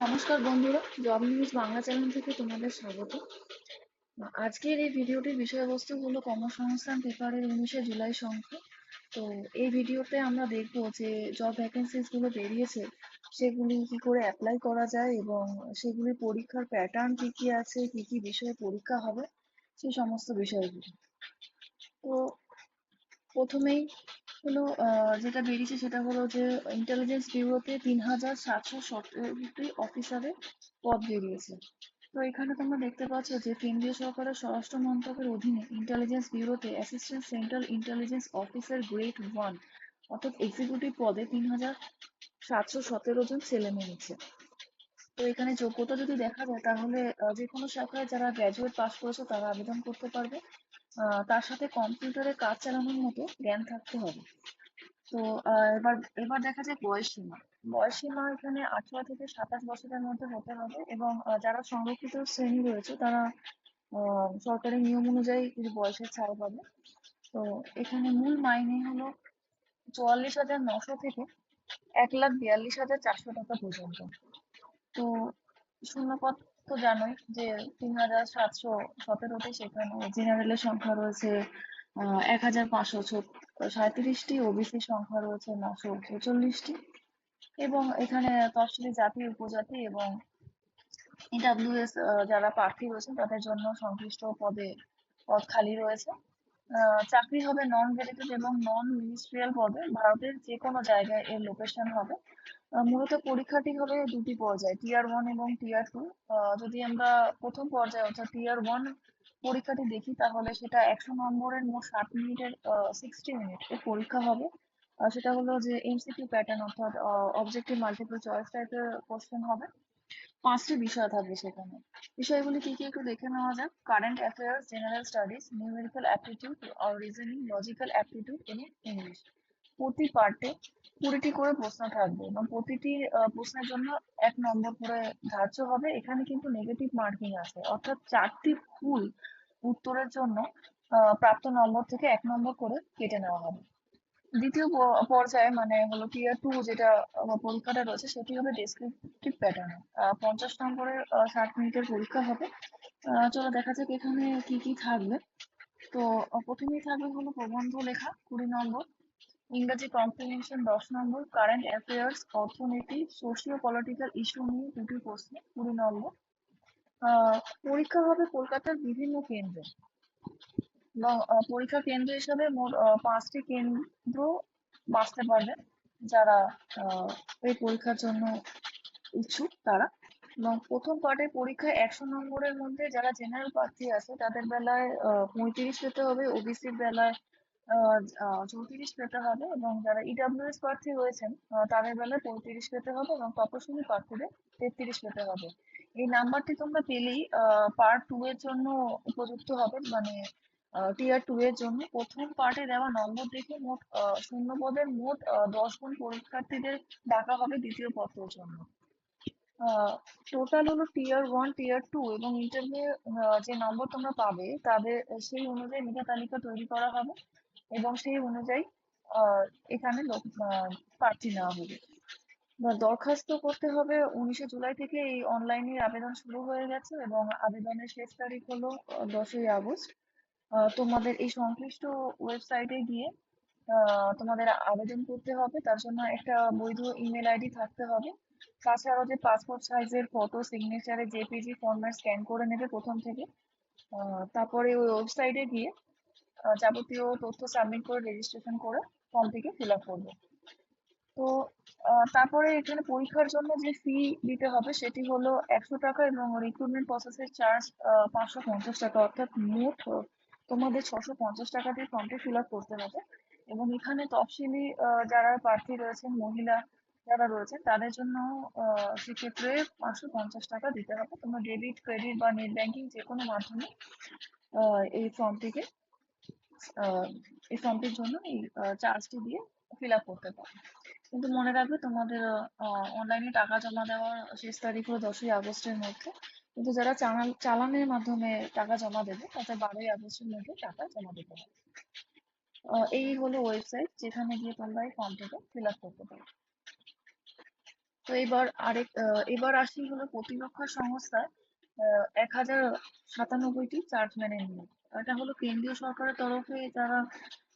নমস্কার বন্ধুরা, job news Bangla channel থেকে তোমাদের স্বাগত। আজকের এই ভিডিওটির বিষয়বস্তু হলো কর্মসংস্থান পেপারের উনিশে জুলাই সংখ্যা। তো এই ভিডিওতে আমরা দেখব যে জব ভ্যাকেন্সিসগুলো বেরিয়েছে, সেগুলি কি করে অ্যাপ্লাই করা যায় এবং সেগুলির পরীক্ষার প্যাটার্ন কি কি আছে, কি কি বিষয়ে পরীক্ষা হবে সেই সমস্ত বিষয়গুলি। তো প্রথমেই হলো যেটা বেরিয়েছে সেটা হলো যে ইন্টেলিজেন্স ব্যুরোতে তিন হাজার সাতশো সতেরোটি অফিসারের পদ বেরিয়েছে। তো এখানে তোমরা দেখতে পাচ্ছ যে কেন্দ্রীয় সরকারের স্বরাষ্ট্র মন্ত্রকের অধীনে intelligence ব্যুরোতে assistant central intelligence officer grade one অর্থাৎ এক্সিকিউটিভ পদে তিন হাজার সাতশো সতেরো জন ছেলে মেয়ে নিচ্ছে তো এখানে যোগ্যতা যদি দেখা যায়, তাহলে যে কোনো শাখায় যারা গ্র্যাজুয়েট পাস করেছে, তারা আবেদন করতে পারবে। তার সাথে কম্পিউটারে কাজ চালানোর মতো জ্ঞান থাকতে হবে। তো এবার এবার দেখা যায় বয়স সীমা। বয়স সীমা এখানে আঠারো থেকে সাতাশ বছরের মধ্যে হতে হবে এবং যারা সংরক্ষিত শ্রেণি রয়েছে, তারা সরকারি নিয়ম অনুযায়ী কিছু বয়সের ছাড় পাবে। তো, এখানে মূল মাইনে হলো চুয়াল্লিশ হাজার নশো থেকে এক লাখ বিয়াল্লিশ হাজার চারশো টাকা পর্যন্ত। তো, শূন্যপদ তো জানোই যে তিন হাজার সাতশো সতেরোতে সেখানে জেনারেলের সংখ্যা রয়েছে এক হাজার পাঁচশো সাঁইত্রিশটি ওবিসি সংখ্যা রয়েছে নশো ছেচল্লিশটি এবং এখানে তফসিলি জাতি উপজাতি এবং ইডাব্লিউএস যারা প্রার্থী রয়েছেন তাদের জন্য সংশ্লিষ্ট পদে পদ খালি রয়েছে। চাকরি হবে নন গেজেটেড এবং নন মিনিস্ট্রিয়াল পদে। ভারতের যে কোনো জায়গায় এর লোকেশন হবে। মূলত পরীক্ষাটি হবে দুটি পর্যায়ে টিয়ার ওয়ান এবং টিয়ার টু যদি আমরা প্রথম পর্যায়ে, অর্থাৎ টিয়ার ওয়ান পরীক্ষাটি দেখি, তাহলে সেটা একশো নম্বরের মোট ষাট মিনিটের সিক্সটি মিনিট পরীক্ষা হবে। সেটা হলো যে এমসিকিউ প্যাটার্ন অর্থাৎ অবজেক্টিভ মাল্টিপল চয়েস টাইপের কোশ্চেন হবে। পাঁচটি বিষয় থাকবে সেখানে। বিষয়গুলি কি কি একটু দেখে নেওয়া যাক। Current affairs general studies numerical aptitude reasoning logical aptitude এবং ইংলিশ প্রতি পার্টে কুড়িটি করে প্রশ্ন থাকবে এবং প্রতিটি প্রশ্নের জন্য এক নম্বর করে ধার্য হবে। এখানে কিন্তু নেগেটিভ মার্কিং আছে। অর্থাৎ চারটি ভুল উত্তরের জন্য প্রাপ্ত নম্বর থেকে এক নম্বর করে কেটে নেওয়া হবে। দ্বিতীয় পর্যায়ে মানে হলো টিয়ার টু যেটা পরীক্ষাটা রয়েছে, সেটি হবে ডেসক্রিপটিভ প্যাটার্ন পঞ্চাশ নম্বরের ষাট মিনিটের পরীক্ষা হবে। চলো দেখা যাক এখানে কি কি থাকবে। তো, প্রথমেই থাকবে হলো প্রবন্ধ লেখা, কুড়ি নম্বর। ইংরেজি কম্প্রিহেনশন দশ নম্বর কারেন্ট অ্যাফেয়ার্স অর্থনীতি সোশিও পলিটিক্যাল ইস্যু নিয়ে দুটি প্রশ্ন, কুড়ি নম্বর। পরীক্ষা হবে কলকাতার বিভিন্ন কেন্দ্রে। এবং পরীক্ষা কেন্দ্র হিসাবে মোট পাঁচটি কেন্দ্র বাঁচতে পারবে যারা এই পরীক্ষার জন্য ইচ্ছুক তারা। এবং প্রথম পার্টে পরীক্ষায় একশো নম্বরের মধ্যে যারা জেনারেল প্রার্থী আছে, তাদের বেলায় পঁয়ত্রিশ পেতে হবে ওবিসির বেলায় চৌত্রিশ পেতে হবে এবং যারা ইডাব্লিউএস e প্রার্থী রয়েছেন তাদের বেলায় পঁয়ত্রিশ পেতে হবে এবং তপশিলি প্রার্থীদের তেত্রিশ পেতে হবে। এই নাম্বারটি তোমরা পেলেই পার্ট টু এর জন্য উপযুক্ত হবে মানে টিয়ার টু এর জন্য। প্রথম পার্টে দেওয়া নম্বর দেখে মোট শূন্য পদের মোট দশ গুণ পরীক্ষার্থীদের ডাকা হবে দ্বিতীয় পত্রের জন্য। টোটাল হলো টিয়ার ওয়ান টিয়ার টু এবং ইন্টারভিউ যে নম্বর তোমরা পাবে, তাদের, সেই অনুযায়ী মেধা তালিকা তৈরি করা হবে। এবং সেই অনুযায়ী এখানে লোক প্রার্থী নেওয়া হবে। দরখাস্ত করতে হবে উনিশে জুলাই থেকে এই অনলাইনে আবেদন শুরু হয়ে গেছে এবং আবেদনের শেষ তারিখ হলো দশই আগস্ট। তোমাদের এই সংশ্লিষ্ট ওয়েবসাইটে গিয়ে তোমাদের আবেদন করতে হবে। তার জন্য একটা বৈধ ইমেল আইডি থাকতে হবে। তাছাড়াও যে পাসপোর্ট সাইজের ফটো সিগনেচারে জেপিজি ফরম্যাট স্ক্যান করে নেবে প্রথম থেকে। তারপরে ওই ওয়েবসাইটে গিয়ে যাবতীয় তথ্য সাবমিট করে রেজিস্ট্রেশন করে ফর্মটিকে ফিল আপ করবে। তো তারপরে এখানে পরীক্ষার জন্য যে ফি দিতে হবে সেটি হলো একশো টাকা এবং রিক্রুটমেন্ট প্রসেসের চার্জ পাঁচশো পঞ্চাশ টাকা। অর্থাৎ মোট তোমাদের ছশো পঞ্চাশ টাকা দিয়ে ফর্মটি ফিল আপ করতে হবে। এবং এখানে তফসিলি যারা প্রার্থী রয়েছেন, মহিলা যারা রয়েছেন, তাদের জন্য সেক্ষেত্রে পাঁচশো পঞ্চাশ টাকা দিতে হবে। তোমরা ডেবিট ক্রেডিট বা নেট ব্যাংকিং যে কোনো মাধ্যমে এই ফর্মটিকে এই ফর্মটির জন্য এই চার্জটি দিয়ে ফিল আপ করতে পারো। কিন্তু মনে রাখবে তোমাদের অনলাইনে টাকা জমা দেওয়ার শেষ তারিখ হলো দশই আগস্টের মধ্যে। কিন্তু যারা চালানের মাধ্যমে টাকা জমা দেবে তাদের বারোই আগস্টের মধ্যে টাকা জমা দিতে হবে এই হলো ওয়েবসাইট যেখানে গিয়ে তোমরা এই ফর্মটিকে ফিল আপ করতে পারো। তো এবার আরেক এবার আসি হলো প্রতিরক্ষা সংস্থায় আহ, এক হাজার সাতানব্বইটি চার্জ চার্জম্যানের নিয়োগ। এটা হলো কেন্দ্রীয় সরকারের তরফে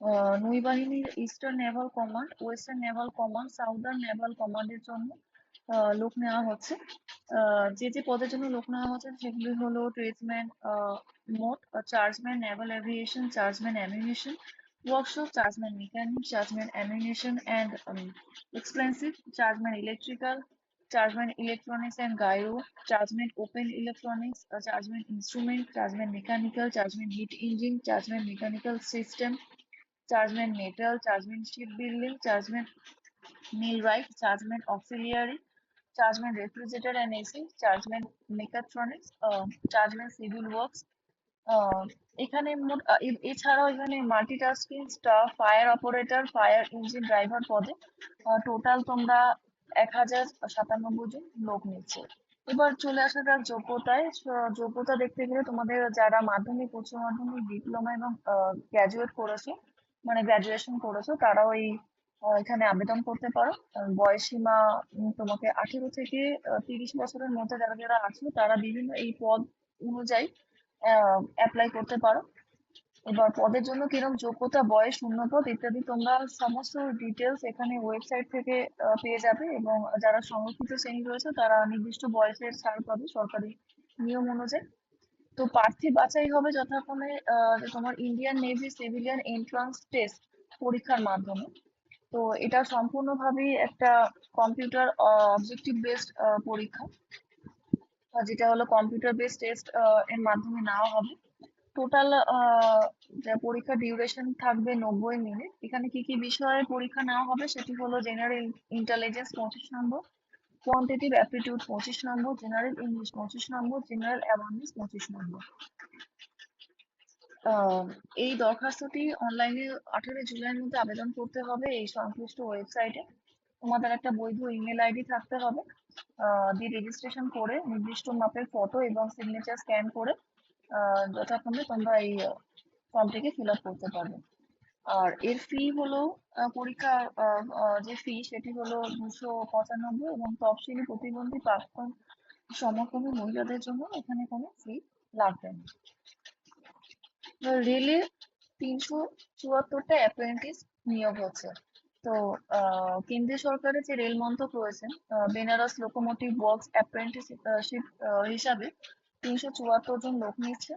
আহ, নৌবাহিনীর eastern naval command western naval command southern naval কমান্ডের জন্য আহ, লোক নেওয়া হচ্ছে। আহ, যে যে পদের জন্য লোক নেওয়া হচ্ছে সেগুলি হলো ট্রেডসম্যান মোট chargeman naval aviation chargeman ammunition workshop chargeman mechanic chargeman ammunition um, expensive chargeman electrical chargeman electronics and gyro chargeman open electronics uh, chargeman instrument chargeman mechanical chargeman heat engine chargeman mechanical system chargeman metal chargeman shipbuilding chargeman millwright chargeman auxiliary chargeman refrigerator and ac chargeman mechatronics uh, chargeman civil works এখানে মোট এছাড়াও এখানে multitasking staff fire operator fire engine driver পদে total তোমরা এক হাজার সাতানব্বই জন লোক নিচ্ছে। এবার চলে আসা যাক যোগ্যতায়। যোগ্যতা দেখতে গেলে তোমাদের যারা মাধ্যমিক উচ্চ মাধ্যমিক ডিপ্লোমা এবং গ্র্যাজুয়েট করেছ মানে গ্র্যাজুয়েশন করেছ তারা ওই এখানে আবেদন করতে পারো। উম, তোমাকে আঠেরো থেকে তিরিশ বছরের মধ্যে যারা যারা আছো তারা বিভিন্ন এই পদ অনুযায়ী অ্যাপ্লাই করতে পারো। এবার পদের জন্য কীরকম যোগ্যতা, বয়স শূন্যপদ ইত্যাদি তোমরা সমস্ত ডিটেলস এখানে ওয়েবসাইট থেকে পেয়ে যাবে এবং যারা সংরক্ষিত শ্রেণি রয়েছে তারা নির্দিষ্ট বয়সের ছাড় পাবে সরকারি নিয়ম অনুযায়ী। তো প্রার্থী বাছাই হবে যথাক্রমে তোমার Indian navy civilian entrance test পরীক্ষার মাধ্যমে। তো এটা সম্পূর্ণভাবেই একটা কম্পিউটার অবজেক্টিভ বেসড পরীক্ষা। যেটা হলো কম্পিউটার বেসড টেস্ট এর মাধ্যমে নেওয়া হবে। টোটাল পরীক্ষার ডিউরেশন থাকবে নব্বই মিনিট। এখানে কি কি বিষয়ে পরীক্ষা নেওয়া হবে সেটি হলো জেনারেল ইন্টেলিজেন্স পঁচিশ নম্বর কোয়ান্টিটিভ অ্যাপটিটিউড পঁচিশ নম্বর জেনারেল ইংলিশ পঁচিশ নম্বর জেনারেল অ্যাওয়ারনেস পঁচিশ নম্বর। এই দরখাস্তটি অনলাইনে আঠেরো জুলাইয়ের মধ্যে আবেদন করতে হবে এই সংশ্লিষ্ট ওয়েবসাইটে তোমাদের একটা বৈধ ইমেল আইডি থাকতে হবে। দিয়ে রেজিস্ট্রেশন করে নির্দিষ্ট মাপের ফটো এবং সিগনেচার স্ক্যান করে যথাক্রমে তোমরা এই ফর্মটিকে ফিল আপ করতে পারবে। আর এর ফি হলো আহ, যে ফি সেটি হলো দুশো পঁচানব্বই এবং তফসিলি প্রতিবন্ধী প্রাক্তন সমকামী মহিলাদের জন্য এখানে কোনো ফি লাগবে না। রেলে তিনশো চুয়াত্তরটা অ্যাপ্রেন্টিস নিয়োগ হচ্ছে। তো কেন্দ্রীয় সরকারের যে রেল মন্ত্রক রয়েছে বেনারস লোকোমোটিভ ওয়ার্কস অ্যাপ্রেন্টিসশিপ হিসাবে তিনশো চুয়াত্তর জন লোক নিচ্ছে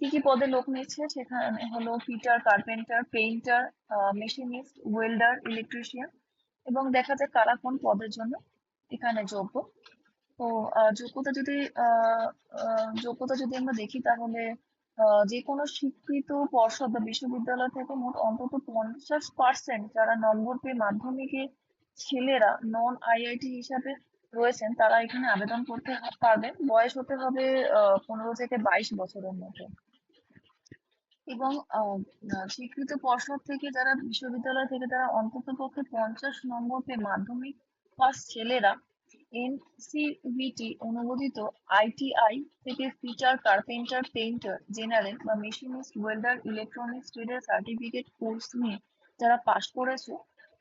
কি কি পদে লোক নিচ্ছে সেখানে হলো fitter, carpenter, painter machinist welder electrician এবং দেখা যায় কারা কোন পদের জন্য এখানে যোগ্য। তো যোগ্যতা যদি যোগ্যতা যদি আমরা দেখি তাহলে যে কোনো স্বীকৃত পর্ষদ বা বিশ্ববিদ্যালয় থেকে মোট অন্তত পঞ্চাশ পার্সেন্ট যারা নম্বর পেয়ে মাধ্যমিকে ছেলেরা নন আইআইটি হিসাবে রয়েছেন তারা এখানে আবেদন করতে পারবেন। বয়স হতে হবে পনেরো থেকে বাইশ বছরের মধ্যে এবং স্বীকৃত পর্ষদ থেকে যারা, বিশ্ববিদ্যালয় থেকে যারা অন্ততপক্ষে পঞ্চাশ নম্বর পেয়ে মাধ্যমিক পাস ছেলেরা এনসিভিটি অনুমোদিত আইটিআই থেকে ফিটার কার্পেন্টার, পেইন্টার, জেনারেল বা মেশিনিস্ট, ওয়েল্ডার, ইলেকট্রনিক্স ট্রেডের সার্টিফিকেট কোর্স নিয়ে যারা পাশ করেছে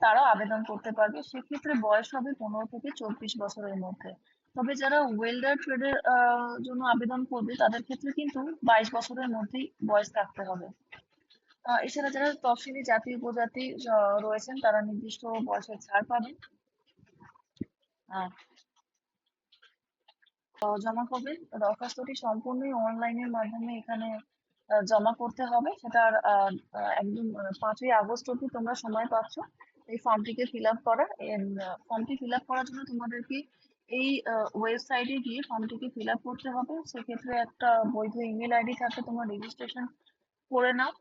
তারাও আবেদন করতে পারবে। সেক্ষেত্রে বয়স হবে পনেরো থেকে চব্বিশ বছরের মধ্যে। তবে যারা ওয়েল্ডার ট্রেডের জন্য আবেদন করবে, তাদের ক্ষেত্রে কিন্তু বাইশ বছরের মধ্যেই বয়স থাকতে হবে। এছাড়া যারা তফসিলি জাতি, উপজাতি রয়েছেন, তারা নির্দিষ্ট বয়সের ছাড় পাবেন। জমা করবে। দরখাস্তটি সম্পূর্ণই অনলাইনের মাধ্যমে এখানে জমা করতে হবে। সেটার একদম পাঁচই আগস্ট অব্দি তোমরা সময় পাচ্ছ। এই ফর্মটিকে ফিল আপ করার ফর্মটি ফিল আপ করার জন্য তোমাদেরকে এই ওয়েবসাইটে গিয়ে ফর্মটিকে ফিল আপ করতে হবে। সেক্ষেত্রে একটা বৈধ ইমেল আইডি থাকলে তোমার রেজিস্ট্রেশন করে নাও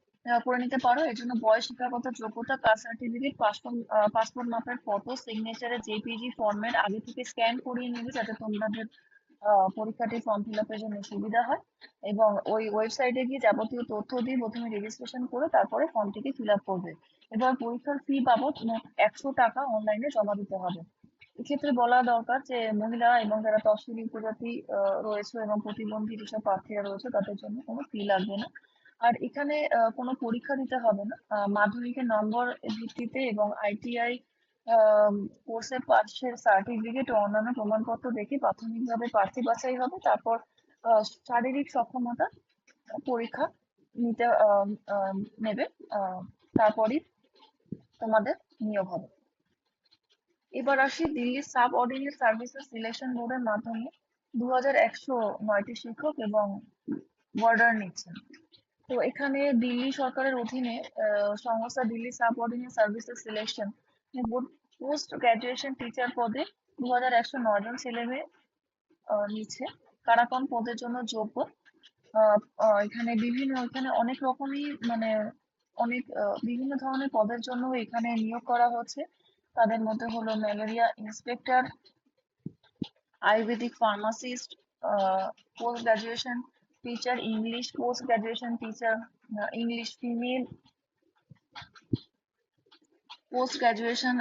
করে নিতে পারো। এর জন্য বয়স, শিক্ষাগত যোগ্যতা কাস্ট সার্টিফিকেট পাসপোর্ট পাসপোর্ট মাপের ফটো সিগনেচারে জেপিজি ফর্মেট আগে থেকে স্ক্যান করিয়ে নেবে যাতে তোমাদের পরীক্ষাটি ফর্ম ফিল আপের জন্য সুবিধা হয়। এবং ওই ওয়েবসাইটে গিয়ে যাবতীয় তথ্য দিয়ে প্রথমে রেজিস্ট্রেশন করে তারপরে ফর্মটিকে ফিল আপ করবে। এবার পরীক্ষার ফি বাবদ মোট একশো টাকা অনলাইনে জমা দিতে হবে। এক্ষেত্রে বলা দরকার যে মহিলা এবং যারা তফসিলি উপজাতি রয়েছে এবং প্রতিবন্ধী যেসব প্রার্থীরা রয়েছে, তাদের জন্য কোনো ফি লাগবে না। আর এখানে কোনো পরীক্ষা দিতে হবে না। মাধ্যমিকের নম্বর ভিত্তিতে এবং আইটিআই কোর্সের পাশের সার্টিফিকেট ও অন্যান্য প্রমাণপত্র দেখে প্রাথমিকভাবে প্রার্থী বাছাই হবে। তারপর শারীরিক সক্ষমতা পরীক্ষা নিতে নেবে। তারপরই তোমাদের নিয়োগ হবে। এবার আসি Delhi subordinate services selection বোর্ডের মাধ্যমে দু হাজার একশো নয়টি শিক্ষক এবং বর্ডার নিচ্ছেন। তো এখানে দিল্লি সরকারের অধীনে সংস্থা Delhi subordinate services selection post graduation teacher পদে দু হাজার একশো নয় জন ছেলে নিচ্ছে। কারা কোন পদের জন্য যোগ্য? এখানে বিভিন্ন, এখানে অনেক রকমই মানে অনেক বিভিন্ন ধরনের পদের জন্য এখানে নিয়োগ করা হচ্ছে। তাদের মধ্যে হলো malaria inspector, ayurvedic pharmacist post graduation teacher English post graduation teacher English female post graduation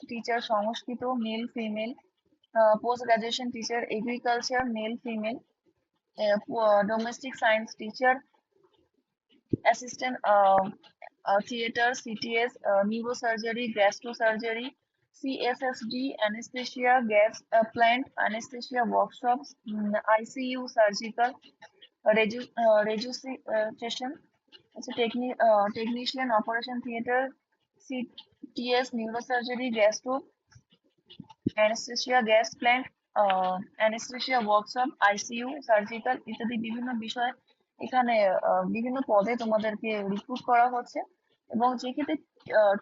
teacher Sanskrit male female post graduation teacher agriculture male female domestic science teacher assistant uh, uh, theater, CTS, uh, neurosurgery, gastrosurgery, CSSD, anesthesia, gas uh, plant, anesthesia workshops, mm, ICU, surgical, uh, redu uh, resuscitation, it's techni uh, technician, operation theater, CTS, neurosurgery, gastro, anesthesia, gas plant, uh, anesthesia workshop, ICU, surgical ইত্যাদি বিভিন্ন বিষয় এখানে বিভিন্ন পদে তোমাদেরকে recruit করা হচ্ছে এবং যেক্ষেত্রে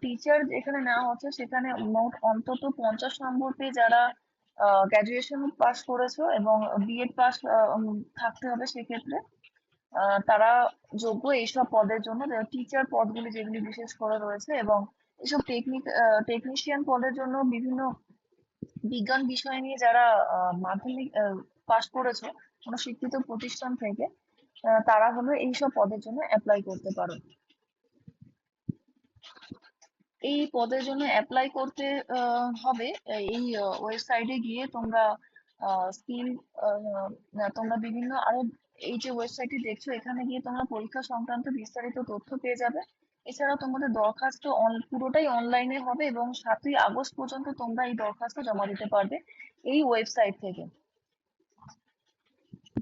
টিচার এখানে নেওয়া হচ্ছে সেখানে মোট অন্তত পঞ্চাশ নম্বর পেয়ে যারা গ্রাজুয়েশন পাস করেছ এবং বিএড পাস থাকতে হবে সেক্ষেত্রে তারা যোগ্য এইসব পদের জন্য টিচার পদগুলি যেগুলি বিশেষ করে রয়েছে এবং এসব টেকনিক টেকনিশিয়ান পদের জন্য বিভিন্ন বিজ্ঞান বিষয় নিয়ে যারা মাধ্যমিক পাস করেছ, কোনো শিক্ষিত প্রতিষ্ঠান থেকে তারা হলো এইসব পদের জন্য অ্যাপ্লাই করতে পারো। এই পদের জন্য অ্যাপ্লাই করতে হবে, এই ওয়েবসাইটে গিয়ে তোমরা স্কিল তোমরা বিভিন্ন আরও এই যে ওয়েবসাইটটি দেখছ, এখানে গিয়ে তোমরা পরীক্ষা সংক্রান্ত বিস্তারিত তথ্য পেয়ে যাবে। এছাড়া তোমাদের দরখাস্ত পুরোটাই অনলাইনে হবে এবং সাতই আগস্ট পর্যন্ত তোমরা এই দরখাস্ত জমা দিতে পারবে এই ওয়েবসাইট থেকে।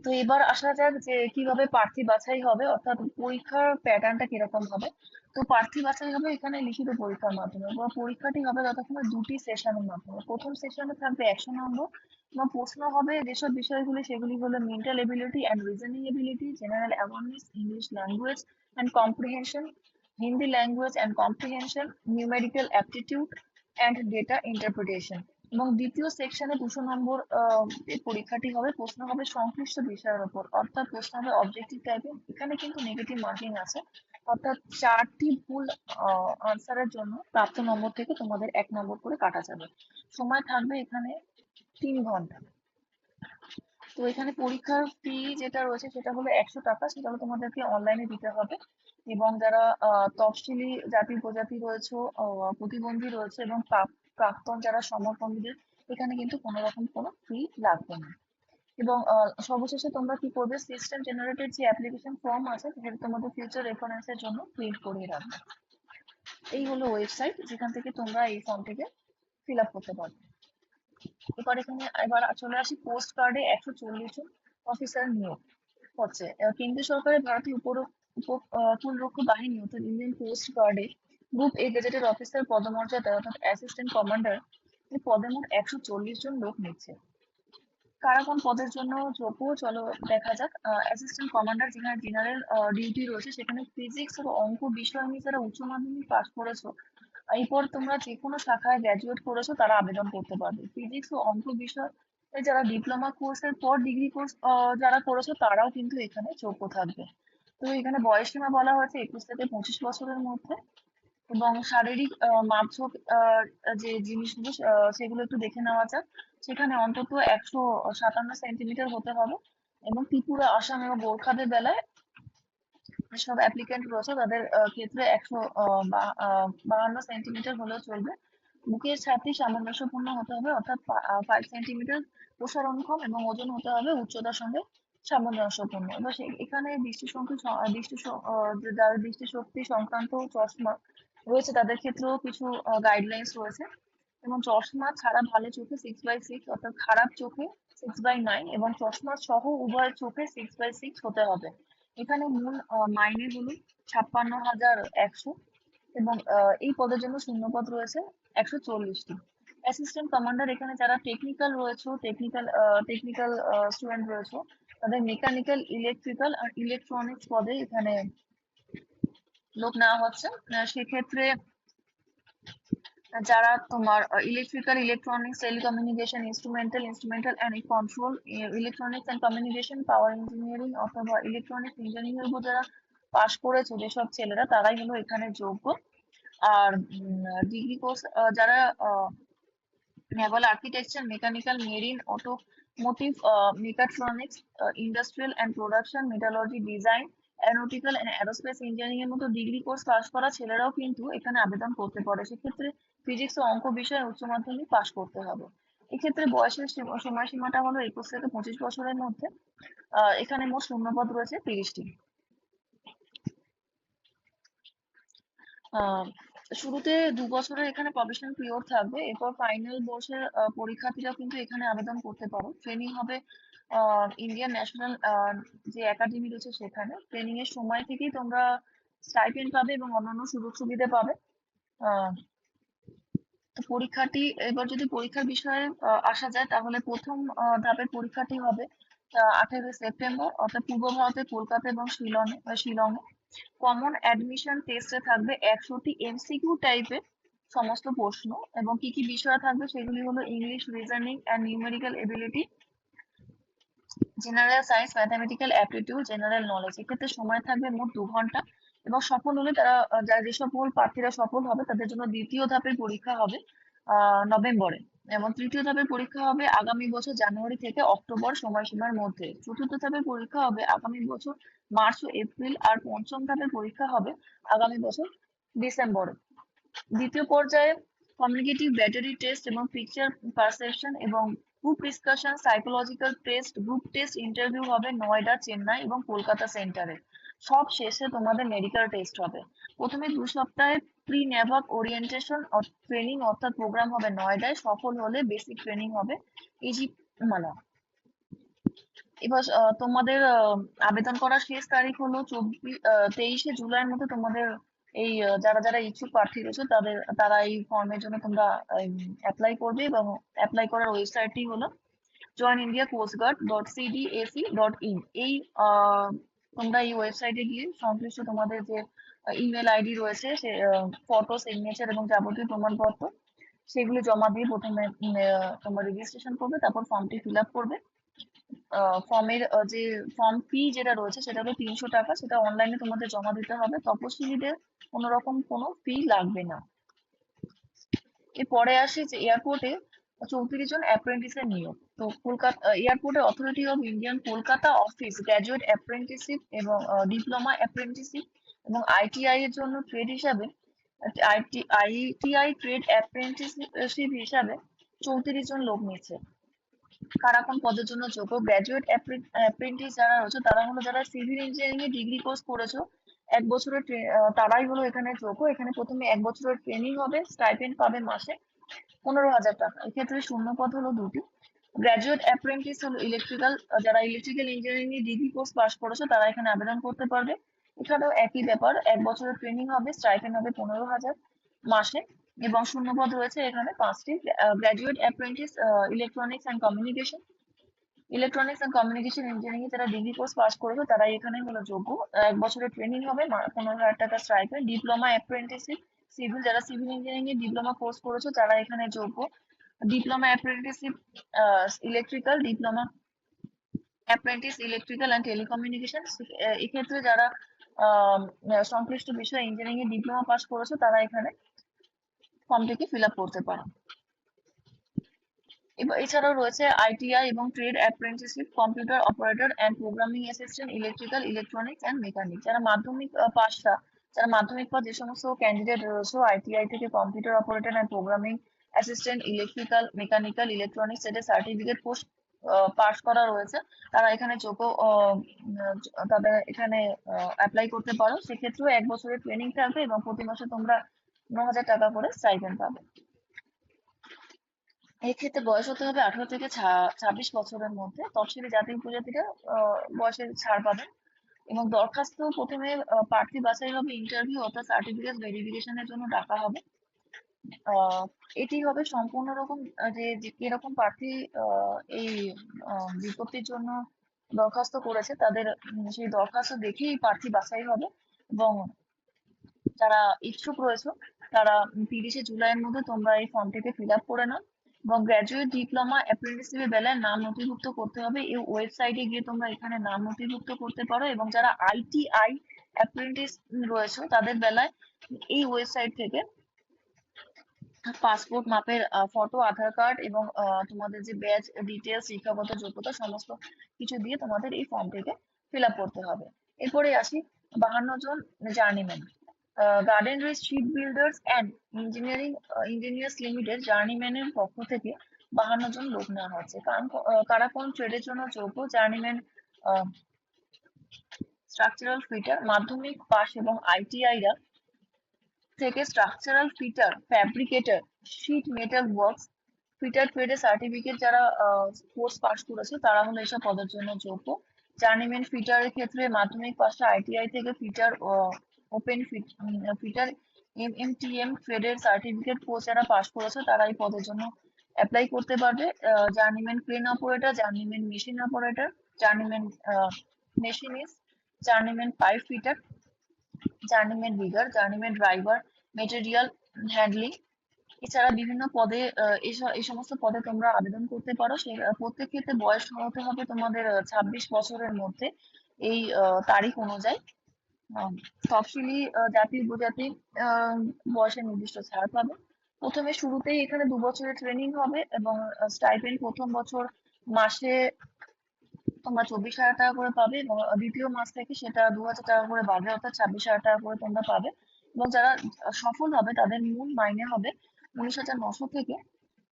তো এবার আসা যাক যে কীভাবে প্রার্থী বাছাই হবে, অর্থাৎ পরীক্ষার প্যাটার্নটা কীরকম হবে। তো প্রার্থী বাছাই হবে এখানে লিখিত পরীক্ষার মাধ্যমে এবং পরীক্ষাটি হবে ততক্ষণে দুটি সেশনের মাধ্যমে। প্রথম সেশনে থাকবে একশো নম্বর এবং প্রশ্ন হবে যেসব বিষয়গুলি, সেগুলি হলো mental ability and reasoning ability general awareness English language and comprehension Hindi language and comprehension numerical aptitude and data interpretation এবং দ্বিতীয় সেকশনে দুশো নম্বর পরীক্ষাটি হবে, প্রশ্ন হবে সংশ্লিষ্ট বিষয়ের উপর অর্থাৎ প্রশ্ন হবে অবজেক্টিভ টাইপের এখানে কিন্তু নেগেটিভ মার্কিং আছে। অর্থাৎ চারটি ভুল আনসারের জন্য প্রাপ্ত নম্বর থেকে তোমাদের এক নম্বর করে কাটা যাবে। সময় থাকবে এখানে তিন ঘণ্টা। তো এখানে পরীক্ষার ফি যেটা রয়েছে সেটা হলো একশো টাকা। সেটা হলো তোমাদেরকে অনলাইনে দিতে হবে। এবং যারা তফসিলি জাতি উপজাতি রয়েছে প্রতিবন্ধী রয়েছে এবং প্রাক- প্রাক্তন যারা সমরকর্মীদের এখানে কিন্তু কোনো রকম কোনো ফি লাগবে না। এবং সর্বশেষে তোমরা কি করবে? সিস্টেম জেনারেটেড যে অ্যাপ্লিকেশন ফর্ম আছে, সেটা তোমাদের ফিউচার রেফারেন্সের জন্য প্রিন্ট করিয়ে রাখবে। এই হলো ওয়েবসাইট যেখান থেকে তোমরা এই ফর্মটিকে ফিল আপ করতে পারবে। এবার এখানে এবার চলে আসি পোস্ট কার্ডে একশো চল্লিশ জন অফিসার নিয়োগ হচ্ছে। কেন্দ্রীয় সরকারের ভারতীয় উপ উপকূলরক্ষী বাহিনী অর্থাৎ ইন্ডিয়ান কোস্ট গার্ডে গ্রুপ এ গেজেটেড অফিসার পদমর্যাদায় অর্থাৎ অ্যাসিস্ট্যান্ট কমান্ডার এই পদে মোট একশো চল্লিশ জন লোক নিচ্ছে। কারা কোন পদের জন্য যোগ্য? চলো দেখা যাক। অ্যাসিস্ট্যান্ট কমান্ডার যেখানে জেনারেল ডিউটি রয়েছে, সেখানে ফিজিক্স ও অঙ্ক, বিষয় নিয়ে যারা উচ্চ মাধ্যমিক পাস করেছ, এরপর তোমরা যে কোনো শাখায় গ্র্যাজুয়েট করেছ, তারা আবেদন করতে পারবে। ফিজিক্স ও অঙ্ক বিষয় যারা ডিপ্লোমা কোর্সের পর ডিগ্রি কোর্স যারা করেছ, তারাও কিন্তু এখানে যোগ্য থাকবে। তো এখানে বয়স সীমা বলা হয়েছে একুশ থেকে পঁচিশ বছরের মধ্যে। এবং শারীরিক আহ, যে জিনিসগুলো সেগুলো একটু দেখে নেওয়া যাক। সেখানে অন্তত একশো সাতান্ন সেন্টিমিটার হতে হবে এবং ত্রিপুরা আসাম এবং গোর্খাদের বেলায় সব অ্যাপ্লিকেন্ট রয়েছে তাদের ক্ষেত্রে একশো বাহান্ন সেন্টিমিটার হলেও চলবে। বুকের ছাতি সামঞ্জস্যপূর্ণ হতে হবে অর্থাৎ ফাইভ সেন্টিমিটার প্রসারণক্ষম এবং ওজন হতে হবে উচ্চতার সঙ্গে সামঞ্জস্যপূর্ণ। এবার এখানে দৃষ্টিশক্তি দৃষ্টি দৃষ্টিশক্তি সংক্রান্ত চশমা রয়েছে, তাদের ক্ষেত্রেও কিছু গাইডলাইন্স রয়েছে। এবং চশমা ছাড়া ভালো চোখে সিক্স বাই সিক্স অর্থাৎ খারাপ চোখে সিক্স বাই নাইন এবং চশমা সহ উভয় চোখে সিক্স বাই সিক্স হতে হবে। এখানে মূল মাইনে হলো ছাপ্পান্ন হাজার একশো এবং এই পদের জন্য শূন্যপদ রয়েছে একশো চল্লিশটি। অ্যাসিস্ট্যান্ট কমান্ডার এখানে যারা টেকনিক্যাল রয়েছে টেকনিক্যাল টেকনিক্যাল স্টুডেন্ট রয়েছে, তাদের মেকানিক্যাল ইলেকট্রিক্যাল আর ইলেকট্রনিক্স পদে এখানে লোক নেওয়া হচ্ছে। সেক্ষেত্রে যারা তোমার electrical electronics telecommunication instrumental instrumental and control electronics and communication power engineering অথবা ইলেকট্রনিক্স ইঞ্জিনিয়ারিং উপর যারা পাশ করেছে, যেসব ছেলেরা, তারাই হলো এখানে যোগ্য। আর ডিগ্রি কোর্স যারা naval architecture mechanical marine automotive mechatronics industrial and production metallurgy design aeronautical and aerospace engineering এর মতো ডিগ্রি কোর্স পাশ করা ছেলেরাও কিন্তু এখানে আবেদন করতে পারে। সেক্ষেত্রে ফিজিক্স ও অঙ্ক বিষয়ে উচ্চ মাধ্যমিক পাশ করতে হবে। এক্ষেত্রে বয়সের সীমা- সময়সীমাটা হলো একুশ থেকে পঁচিশ বছরের মধ্যে। এখানে মোট শূন্যপদ রয়েছে তিরিশটি। শুরুতে দু বছরের এখানে প্রবেশন পিরিয়ড থাকবে। এরপর ফাইনাল বর্ষের পরীক্ষার্থীরা কিন্তু এখানে আবেদন করতে পারো। ট্রেনিং হবে ইন্ডিয়ান ন্যাশনাল যে একাডেমি রয়েছে সেখানে। ট্রেনিং এর সময় থেকেই তোমরা স্টাইপেন্ড পাবে এবং অন্যান্য সুযোগ সুবিধা পাবে। আহ, পরীক্ষাটি এবার যদি পরীক্ষার বিষয়ে আসা যায় তাহলে প্রথম ধাপের পরীক্ষাটি হবে আঠেরোই সেপ্টেম্বর অর্থাৎ পূর্ব ভারতে কলকাতা এবং আহ, শিলংয়ে। কমন অ্যাডমিশন টেস্টে থাকবে একশোটি এমসিকিউ টাইপের সমস্ত প্রশ্ন এবং কি কি বিষয় থাকবে সেগুলি হলো English reasoning and numerical ability general science mathematical aptitude general knowledge এক্ষেত্রে সময় থাকবে মোট দু ঘণ্টা এবং সফল হলে তারা যারা যে সকল প্রার্থীরা সফল হবে, তাদের জন্য দ্বিতীয় ধাপের পরীক্ষা হবে নভেম্বরে। এবং তৃতীয় ধাপের পরীক্ষা হবে আগামী বছর জানুয়ারি থেকে অক্টোবর সময়সীমার মধ্যে। চতুর্থ ধাপের পরীক্ষা হবে আগামী বছর মার্চ ও এপ্রিল আর পঞ্চম ধাপের পরীক্ষা হবে আগামী বছর ডিসেম্বরে। দ্বিতীয় পর্যায়ে কমিউনিকেটিভ ব্যাটারি টেস্ট এবং পিকচার পারসেপশন এবং group discussion psychological test group test interview হবে নয়ডা, চেন্নাই এবং কলকাতা সেন্টারে সব শেষে তোমাদের মেডিকেল টেস্ট হবে। প্রথমে দু সপ্তাহে প্রি নেভাক ওরিয়েন্টেশন ট্রেনিং অর্থাৎ প্রোগ্রাম হবে নয়ডায়। সফল হলে বেসিক ট্রেনিং হবে ইজি মানে এবার তোমাদের আবেদন করার শেষ তারিখ হলো চব্বিশ তেইশে জুলাইয়ের মধ্যে তোমাদের এই যারা যারা ইচ্ছুক প্রার্থী রয়েছে, তাদের, তারা এই ফর্মের জন্য তোমরা অ্যাপ্লাই করবে এবং অ্যাপ্লাই করার ওয়েবসাইটটি হলো join India coast guard dot CDAC dot in এই তোমরা এই ওয়েবসাইটে গিয়ে সংশ্লিষ্ট তোমাদের যে ইমেল আইডি রয়েছে, সে ফটো সিগনেচার এবং যাবতীয় প্রমাণপত্র, সেগুলো জমা দিয়ে প্রথমে তোমরা রেজিস্ট্রেশন করবে, তারপর ফর্মটি ফিল আপ করবে। ফর্মের যে ফর্ম ফি যেটা রয়েছে সেটা হলো তিনশো টাকা, সেটা অনলাইনে তোমাদের জমা দিতে হবে। তপশিলীদের কোনো রকম কোনো ফি লাগবে না। এরপরে আসি যে এয়ারপোর্টে চৌত্রিশ জন অ্যাপ্রেন্টিসের নিয়োগ। তো কলকাতা এয়ারপোর্টের authority of Indian Kolkata office graduate apprenticeship এবং ডিপ্লোমা অ্যাপ্রেন্টিসশিপ এবং আইটিআই এর জন্য ট্রেড হিসাবে আইটি আইটিআই ট্রেড অ্যাপ্রেন্টিসশিপ হিসাবে চৌত্রিশ জন লোক নিচ্ছে কারা কোন পদের জন্য যোগ্য? গ্র্যাজুয়েট অ্যাপ্রেন্টিস যারা রয়েছে, তারা হলো যারা সিভিল ইঞ্জিনিয়ারিং এ ডিগ্রি কোর্স করেছ, এক বছরের তারাই হলো এখানে যোগ্য। এখানে প্রথমে এক বছরের ট্রেনিং হবে স্টাইপেন্ড পাবে মাসে পনেরো হাজার টাকা। এক্ষেত্রে শূন্য পদ হলো দুটি। গ্র্যাজুয়েট অ্যাপ্রেন্টিস হলো ইলেকট্রিক্যাল যারা ইলেকট্রিক্যাল ইঞ্জিনিয়ারিং এ ডিগ্রি কোর্স পাস করেছ, তারা এখানে আবেদন করতে পারবে। এখানেও একই ব্যাপার, এক বছরের ট্রেনিং হবে স্টাইপেন্ড হবে পনেরো হাজার মাসে। এবং শূন্যপদ রয়েছে এখানে পাঁচটি graduate apprentice electronics and communication electronics and communication engineering এ যারা ডিগ্রি কোর্স পাস করেছে তারা এখানে হলো যোগ্য। এক বছরের ট্রেনিং হবে পনেরো হাজার টাকা স্ট্রাইপেন্ড ডিপ্লোমা অ্যাপ্রেন্টিসশিপ সিভিল যারা সিভিল ইঞ্জিনিয়ারিং এ ডিপ্লোমা কোর্স করেছ, তারা এখানে যোগ্য। Diploma apprenticeship electrical diploma apprentice electrical and telecommunication এক্ষেত্রে যারা সংশ্লিষ্ট বিষয়ে ইঞ্জিনিয়ারিং এ ডিপ্লোমা পাস করেছ, তারা এখানে ফর্মটিকে ফিল আপ করতে পারো। এবার এছাড়াও রয়েছে আইটিআই এবং trade apprenticeship computer operator and programming assistant electrical electronics and mechanic যারা মাধ্যমিক পাশটা যারা মাধ্যমিক পর যে সমস্ত ক্যান্ডিডেট রয়েছে আইটিআই থেকে computer operator and programming assistant electrical mechanical electronics এর সার্টিফিকেট কোর্স পাস করা রয়েছে। তারা এখানে যোগ্য তাদের এখানে অ্যাপ্লাই করতে পারো। সেক্ষেত্রেও এক বছরের ট্রেনিং থাকবে এবং প্রতি মাসে তোমরা ন টাকা করে স্টাইপেন্ড পাবে। এক্ষেত্রে বয়স হতে হবে আঠারো থেকে ছাব্বিশ বছরের মধ্যে। তফসিলি জাতি উপজাতিরা ছাড় পাবেন। এবং দরখাস্ত প্রথমে প্রার্থী বাছাই হবে ইন্টারভিউ অর্থাৎ সার্টিফিকেট ভেরিফিকেশনের জন্য ডাকা হবে। এটি হবে সম্পূর্ণ রকম যে কীরকম প্রার্থী এই বিজ্ঞপ্তির জন্য দরখাস্ত করেছে, তাদের সেই দরখাস্ত দেখেই প্রার্থী বাছাই হবে। এবং যারা ইচ্ছুক রয়েছে, তারা তিরিশে জুলাইয়ের মধ্যে তোমরা এই ফর্মটিকে ফিল আপ করে নাও এবং গ্র্যাজুয়েট ডিপ্লোমা অ্যাপ্রেন্টিসশিপের বেলায় নাম নথিভুক্ত করতে হবে, এই ওয়েবসাইটে গিয়ে তোমরা এখানে নাম নথিভুক্ত করতে পারো এবং যারা আইটিআই অ্যাপ্রেন্টিস রয়েছে, তাদের বেলায় এই ওয়েবসাইট থেকে পাসপোর্ট মাপের ফটো আধার কার্ড এবং তোমাদের যে ব্যাচ ডিটেলস শিক্ষাগত যোগ্যতা সমস্ত কিছু দিয়ে তোমাদের এই ফর্মটিকে ফিল আপ করতে হবে। এরপরে আসি বাহান্ন জন journeyman garden reach ship builders and engineering engineers limited জার্নিম্যানের পক্ষ থেকে বাহান্ন জন লোক নেওয়া হচ্ছে কারণ কারা কোন ট্রেডের জন্য যোগ্য জার্নিম্যান স্ট্রাকচারাল ফিটার মাধ্যমিক পাস এবং আইটিআইরা থেকে structural fitter fabricator sheet metal works fitter ট্রেডে সার্টিফিকেট যারা কোর্স পাস করেছে, তারা হলো এসব পদের জন্য যোগ্য। জার্নিম্যান ফিটারের ক্ষেত্রে মাধ্যমিক পাশে আইটিআই থেকে ফিটার ওপেন ফিটার এমএমটিএম ট্রেডের সার্টিফিকেট কোর্স যারা পাস করেছে, তারা এই পদের জন্য অ্যাপ্লাই করতে পারবে। Journeyman crane operator journeyman machine operator journeyman machinist journeyman pipe fitter journeyman rigger journeyman driver material handling এছাড়া বিভিন্ন পদে এই সমস্ত পদে তোমরা আবেদন করতে পারো। সে, প্রত্যেক ক্ষেত্রে বয়স হতে হবে তোমাদের ছাব্বিশ বছরের মধ্যে। এই তারিখ অনুযায়ী তফসিলি জাতি উপজাতি বয়সের নির্দিষ্ট ছাড় পাবে। প্রথমে শুরুতেই এখানে দু বছরের ট্রেনিং হবে এবং স্টাইপেন্ড প্রথম বছর মাসে তোমরা চব্বিশ হাজার টাকা করে পাবে এবং দ্বিতীয় মাস থেকে সেটা দু হাজার টাকা করে বাড়বে, অর্থাৎ ছাব্বিশ হাজার টাকা করে তোমরা পাবে। এবং যারা সফল হবে, তাদের মূল মাইনে হবে উনিশ হাজার নশো থেকে,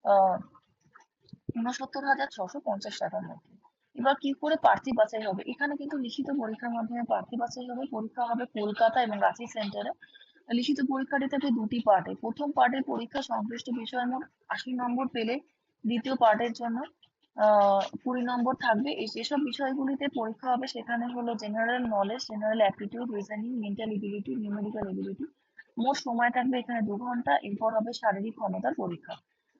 আহ ঊনসত্তর হাজার ছশো পঞ্চাশ টাকার মধ্যে। এবার কি করে প্রার্থী বাছাই হবে? এখানে কিন্তু লিখিত পরীক্ষার মাধ্যমে প্রার্থী বাছাই হবে। পরীক্ষা হবে কলকাতা এবং রাঁচি সেন্টারে। লিখিত পরীক্ষাটি থাকবে দুটি পার্টে। প্রথম পার্টের পরীক্ষা সংশ্লিষ্ট বিষয়ে মোট আশি নম্বর পেলে দ্বিতীয় পার্টের জন্য কুড়ি নম্বর থাকবে। যেসব বিষয়গুলিতে পরীক্ষা হবে সেখানে হলো general knowledge general aptitude reasoning mental ability numerical ability মোট সময় থাকবে এখানে দু ঘণ্টা। এরপর হবে শারীরিক ক্ষমতার পরীক্ষা।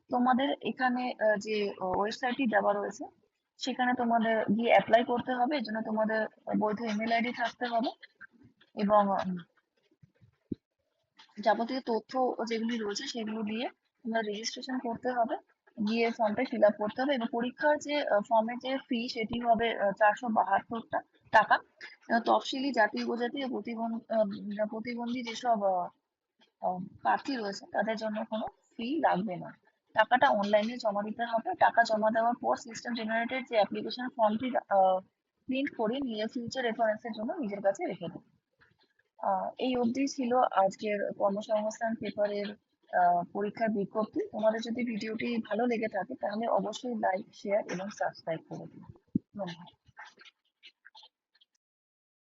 তোমাদের এখানে যে ওয়েবসাইটটি দেওয়া রয়েছে সেখানে তোমাদের গিয়ে অ্যাপ্লাই করতে হবে, এর জন্য তোমাদের বৈধ ইমেল আইডি থাকতে হবে এবং যাবতীয় তথ্য যেগুলি রয়েছে সেগুলো দিয়ে তোমরা রেজিস্ট্রেশন করতে হবে, গিয়ে ফর্মটা ফিল আপ করতে হবে এবং পরীক্ষার যে ফর্মের যে ফি সেটি হবে চারশো বাহাত্তর টাকা। তফসিলি জাতি উপজাতি ও প্রতিবন্ধী যেসব প্রার্থী রয়েছে তাদের জন্য কোনো ফি লাগবে না। টাকাটা অনলাইনে জমা দিতে হবে। টাকা জমা দেওয়ার পর সিস্টেম জেনারেটেড যে অ্যাপ্লিকেশন ফর্মটি প্রিন্ট করে নিয়ে ফিউচার রেফারেন্সের জন্য নিজের কাছে রেখে দেবে। এই অবধি ছিল আজকের কর্মসংস্থান পেপারের পরীক্ষার বিজ্ঞপ্তি। তোমাদের যদি ভিডিওটি ভালো লেগে থাকে, তাহলে অবশ্যই লাইক শেয়ার এবং সাবস্ক্রাইব করে দিও। ধন্যবাদ।